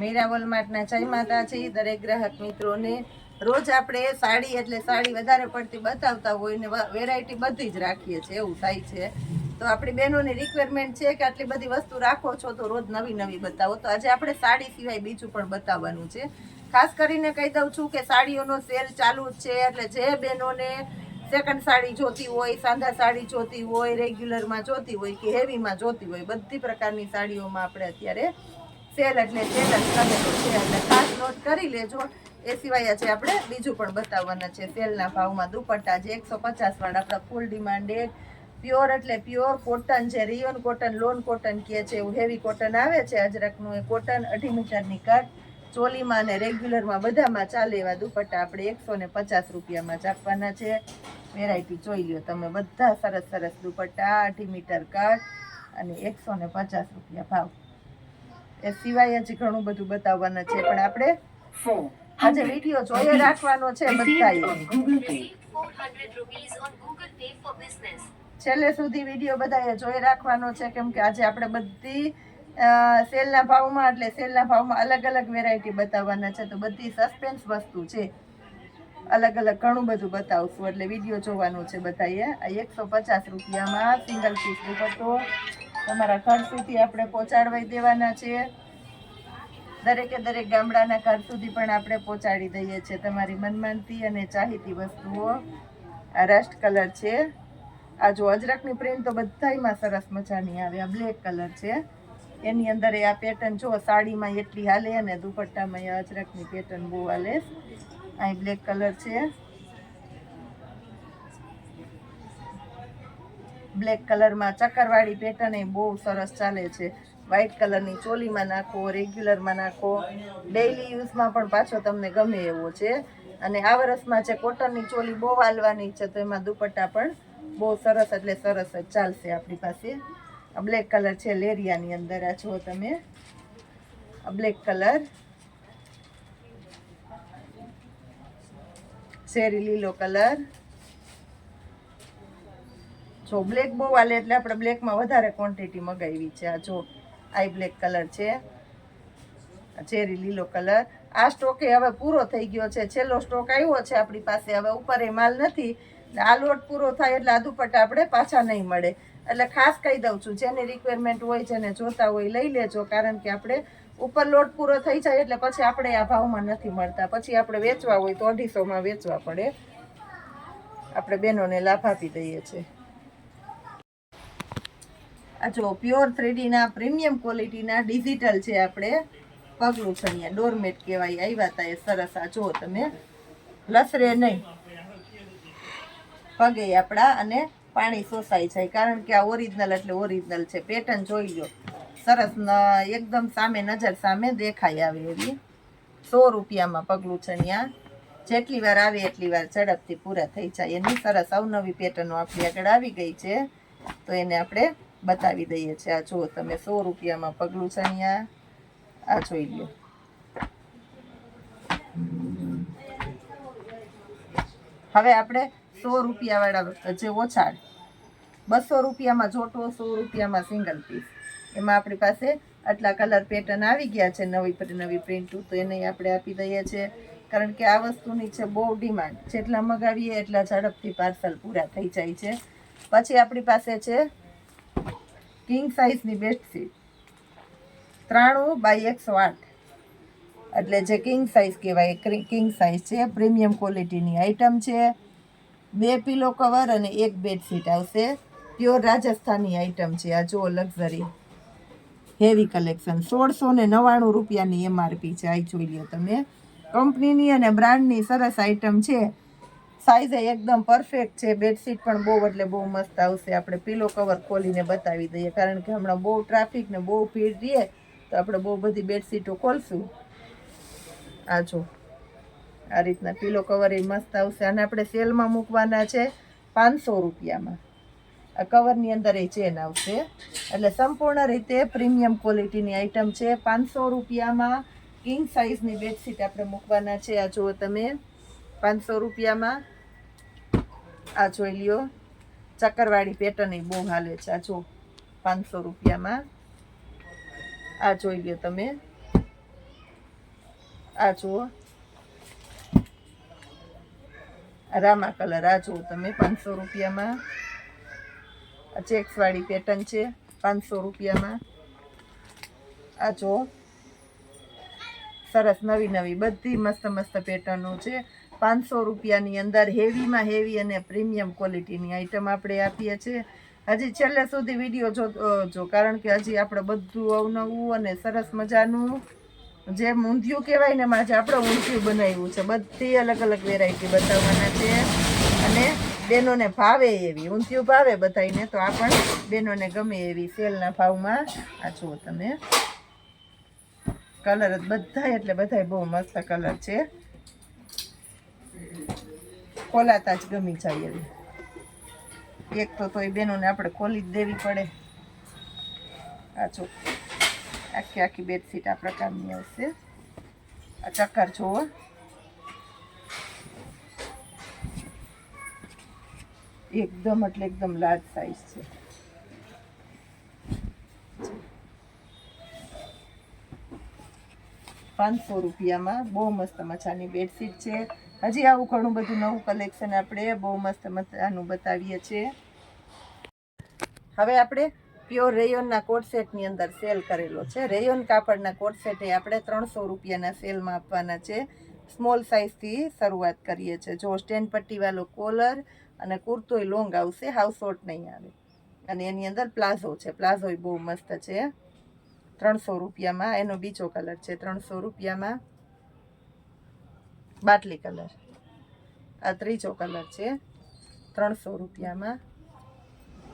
મીરા વોલમાર્ટના જય માતાજી, દરેક ગ્રાહક મિત્રોને રોજ આપણે સાડી એટલે સાડી વધારે પડતી બતાવતા હોય ને વેરાયટી બધી જ રાખીએ છીએ, એવું થાય છે. તો આપણી બહેનોની રિક્વાયરમેન્ટ છે કે આટલી બધી વસ્તુ રાખો છો તો રોજ નવી નવી બતાવો. તો આજે આપણે સાડી સિવાય બીજું પણ બતાવવાનું છે. ખાસ કરીને કહી દઉં છું કે સાડીઓનો સેલ ચાલુ જ છે, એટલે જે બહેનોને સેકન્ડ સાડી જોતી હોય, સાંધા સાડી જોતી હોય રેગ્યુલરમાં જોતી હોય કે હેવીમાં જોતી હોય, બધી પ્રકારની સાડીઓમાં આપણે અત્યારે સેલ એટલે સેલ જ છે. એટલે ખાસ નોટ કરી લેજો. એ સિવાય આજે આપણે બીજું પણ બતાવવાના છે. સેલના ભાવમાં દુપટ્ટા જે એકસો પચાસ વાળા, આપણા ફૂલ ડિમાન્ડેડ પ્યોર એટલે પ્યોર કોટન છે. રિયોન કોટન લોન કોટન કહે છે. એવું હેવી કોટન આવે છે. અજરકનું એ કોટન અઢી મીટરની કટ ચોલીમાં અને રેગ્યુલરમાં બધામાં ચાલે એવા દુપટ્ટા આપણે એકસો ને પચાસ રૂપિયામાં જ આપવાના છે. વેરાયટી જોઈ લ્યો તમે. બધા સરસ સરસ દુપટ્ટા, અઢી મીટર કટ અને એકસો ને પચાસ રૂપિયા ભાવ. એ સિવાય હજી ઘણું બધું બતાવવાના છે પણ આપણે આજે વીડિયો જોઈએ રાખવાનો છે બધાએ. Google Pay. 400 rupees on Google Pay for business. છેલ્લે સુધી વીડિયો બધાએ જોઈ રાખવાનો છે કેમ કે આજે આપણે બધી સેલના ભાવમાં એટલે સેલના ભાવમાં અલગ અલગ વેરાયટી બતાવવાના છે તો બધી સસ્પેન્સ વસ્તુ છે. અલગ અલગ ઘણું બધું બતાવશું એટલે વીડિયો જોવાનું છે બધાએ. આ એકસો પચાસ રૂપિયામાં સિંગલ પીસ દુપટ્ટો તમારા ઘર સુધી આપણે પહોંચાડવાઈ દેવાના છીએ દરેકે દરેક ગામડાના ઘર સુધી પણ આપણે પહોંચાડી દઈએ છીએ તમારી મનમાનતી અને ચાહીતી વસ્તુઓ. આ રસ્ટ કલર છે. આ જો અજરકની પ્રિન્ટ તો બધાયમાં સરસ મજાની આવે. આ બ્લેક કલર છે. એની અંદર એ આ પેટર્ન જો સાડીમાં એટલી હાલે અને દુપટ્ટામાં એ અજરકની પેટર્ન બહુ હાલે. અહીં બ્લેક કલર છે. બ્લેક કલરમાં ચક્કરવાળી પેટર્ન એ બહુ સરસ ચાલે છે. વ્હાઇટ કલરની ચોલીમાં નાખો રેગ્યુલરમાં નાખો. ડેઈલી યુઝમાં પણ પાછો તમને ગમે એવો છે. અને આ વર્ષમાં જે કોટનની ચોલી બહુ હાલવાની છે, તો એમાં દુપટ્ટા પણ બહુ સરસ એટલે સરસ જ ચાલશે આપણી પાસે. બ્લેક કલર છે લેરિયાની અંદર, આ જુઓ તમે. બ્લેક કલર શેરી લીલો કલર જો બ્લેક બહુ હાલે એટલે આપણે બ્લેકમાં વધારે ક્વોન્ટિટી મગાવી છે. આ જો આઈ બ્લેક કલર છે. ચેરી લીલો કલર. આ સ્ટોકે હવે પૂરો થઈ ગયો છે. છેલ્લો સ્ટોક આવ્યો છે આપણી પાસે. હવે ઉપર એ માલ નથી. આ લોટ પૂરો થાય એટલે આ દુપટ્ટા આપણે પાછા નહીં મળે. એટલે ખાસ કહી દઉં છું, જેની રિક્વાયરમેન્ટ હોય જેને જોતા હોય લઈ લેજો, કારણ કે આપણે ઉપર લોટ પૂરો થઈ જાય એટલે પછી આપણે આ ભાવમાં નથી મળતા. પછી આપણે વેચવા હોય તો અઢીસોમાં વેચવા પડે. આપણે બહેનોને લાભ આપી દઈએ છીએ. આ જો પ્યોર થ્રીડીના પ્રીમિયમ ક્વોલિટીના ડિજિટલ છે આપણે, પગલું છણિયા ડોરમેટ કહેવાય, આવ્યા હતા એ સરસ. આ જો તમે, લસરે નહીં. પગે આપણા અને પાણી શોષાઈ જાય કારણ કે આ ઓરિજિનલ એટલે ઓરિજિનલ છે. પેટર્ન જોઈ લો સરસ એકદમ સામે, નજર સામે દેખાઈ આવે એવી. સો રૂપિયામાં પગલું છણિયા. જેટલી વાર આવે એટલી વાર ઝડપથી પૂરા થઈ જાય. એની સરસ અવનવી પેટર્નો આપણી આગળ આવી ગઈ છે. તો એને આપણે બતાવી દઈએ છીએ આ જુઓ, તમે સો રૂપિયામાં પગલું ચણિયા આ જોઈ લો. હવે આપણે સો રૂપિયાવાળા જે ઓછાડ બસો રૂપિયામાં જોટો, સો રૂપિયામાં સિંગલ પીસ એમાં આપણી પાસે આટલા કલર પેટર્ન આવી ગયા છે, નવી નવી પ્રિન્ટું તો એને આપણે આપી દઈએ છીએ કારણ કે આ વસ્તુની છે બહુ ડિમાન્ડ જેટલા મગાવીએ એટલા ઝડપથી પાર્સલ પૂરા થઈ જાય છે. પછી આપણી પાસે છે કિંગ સાઇઝની બેડશીટ ત્રાણું બાય એકસો આઠ એટલે જે કિંગ સાઇઝ કહેવાય કિંગ સાઇઝ છે પ્રીમિયમ ક્વોલિટીની આઇટમ છે. બે પિલો કવર અને એક બેડશીટ આવશે. પ્યોર રાજસ્થાની આઇટમ છે, આ જો લક્ઝરી હેવી કલેક્શન સોળસો ને નવ્વાણું રૂપિયાની એમઆરપી છે, આ જોઈ લો તમે. કંપનીની અને બ્રાન્ડની સરસ આઇટમ છે. સાઈઝ એકદમ પરફેક્ટ છે. બેડશીટ પણ બહુ, એટલે બહુ મસ્ત આવશે. આપણે પીલો કવર ખોલીને બતાવી દઈએ. કારણ કે હમણાં બહુ ટ્રાફિક ને બહુ ભીડ રહીએ તો આપણે બહુ બધી બેડશીટો ખોલશું. આ જો, આ રીતના પીલો કવર એ મસ્ત આવશે. અને આપણે સેલમાં મૂકવાના છે પાંચસો રૂપિયામાં. આ કવરની અંદર એ ચેન આવશે. એટલે સંપૂર્ણ રીતે પ્રીમિયમ ક્વોલિટીની આઇટમ છે. પાંચસો રૂપિયામાં કિંગ સાઇઝની બેડશીટ આપણે મૂકવાના છે. આ જુઓ તમે, પાંચસો રૂપિયામાં. આ જોઈ લ્યો. ચક્કરવાળી પેટર્ન એ બહુ હાલે છે. આ જો પાંચસો રૂપિયામાં. આ જોઈ લ્યો તમે. આ જુઓ. રામા કલર, આ જુઓ તમે, પાંચસો રૂપિયામાં. આ ચેક્સવાળી પેટર્ન છે, પાંચસો રૂપિયામાં. આ જુઓ. સરસ નવી નવી બધી મસ્ત મસ્ત પેટર્નો છે. પાંચસો રૂપિયાની અંદર હેવીમાં હેવી અને પ્રીમિયમ ક્વોલિટીની આઈટમ આપણે આપીએ છીએ. હજી છેલ્લે સુધી વીડિયો જો જો, કારણ કે હજી આપણે બધું અવનવું અને સરસ મજાનું જે ઊંધિયું કહેવાય ને આજે આપણે ઊંધિયું બનાવ્યું છે. બધી અલગ અલગ વેરાયટી બતાવવાના છે. અને બહેનોને ભાવે એવી, ઊંધિયું ભાવે બધાને તો આ પણ બેનોને ગમે એવી સેલના ભાવમાં. આ જુઓ તમે. કલર જ બધા, એટલે બધા બહુ મસ્ત કલર છે. ખોલાતા જ ગમી જાય એવી. એક તો તોય બેનોને આપણે ખોલી જ દેવી પડે. આ જો, આખી આખી બેડશીટ આ પ્રકારની આવશે. આ ચક્કર જોવો એકદમ એટલે એકદમ લાર્જ સાઈઝ છે. પાંચસો રૂપિયામાં. બહુ મસ્ત મજાની બેડશીટ છે. હજી આવું ઘણું બધું નવું કલેક્શન આપણે બહુ મસ્ત મજાનું બતાવીએ છીએ. હવે આપણે પ્યોર રેયોનના કોટ સેટની અંદર સેલ કરેલો છે. રેયોન કાપડના કોટ સેટ આપણે ત્રણસો રૂપિયાના સેલમાં આપવાના છે. સ્મોલ સાઇઝથી શરૂઆત કરીએ છીએ. જો સ્ટેન્ડ પટ્ટીવાળો કોલર અને કુર્તોય લોંગ આવશે, હાઉસ શોર્ટ નહીં આવે. અને એની અંદર પ્લાઝો છે. પ્લાઝોય બહુ મસ્ત છે. ત્રણસો રૂપિયામાં, એનો બીજો કલર છે, ત્રણસો રૂપિયામાં બાટલી કલર. આ ત્રીજો કલર છે, ત્રણસો રૂપિયામાં.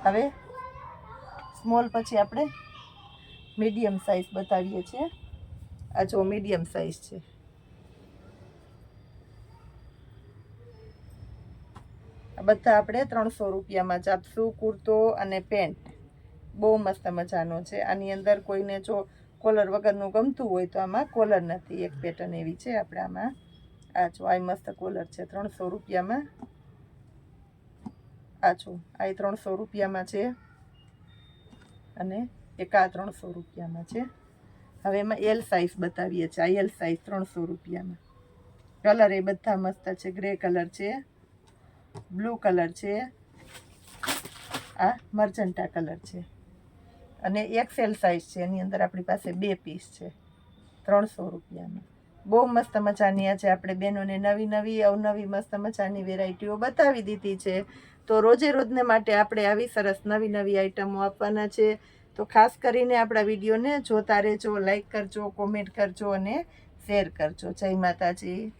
હવે સ્મોલ પછી આપણે મીડિયમ સાઇઝ બતાવીએ છીએ. આ જો મીડિયમ સાઇઝ છે. આ બધા આપણે ત્રણસો રૂપિયામાં જ આપશું, કુર્તો અને પેન્ટ. બહુ મસ્ત મજાનો છે. આની અંદર કોઈને જો કોલર વગરનું ગમતું હોય તો આમાં કોલર નથી. એક પેટર્ન એવી છે આપણે આમાં. આ જો, આ મસ્ત કોલર છે. ત્રણસો રૂપિયામાં. આ જો, આ ત્રણસો રૂપિયામાં છે. અને એક આ ત્રણસો રૂપિયામાં છે. હવે એમાં એલ સાઇઝ બતાવીએ છીએ. આ એલ સાઇઝ ત્રણસો રૂપિયામાં. કલર એ બધા મસ્ત છે. ગ્રે કલર છે. બ્લુ કલર છે. આ મર્જન્ટા કલર છે. અને એક્સેલ સાઇઝ છે, એની અંદર આપણી પાસે બે પીસ છે, ત્રણસો રૂપિયામાં. બહુ મસ્ત મજાની આજે આપણે બહેનોને નવી નવી, અવનવી મસ્ત મજાની વેરાયટીઓ બતાવી દીધી છે. તો રોજે રોજને માટે આપણે આવી સરસ નવી નવી આઈટમો આપવાના છે. તો ખાસ કરીને આપણા વિડીયોને જોતા રહેજો લાઈક કરજો કોમેન્ટ કરજો અને શેર કરજો. જય માતાજી.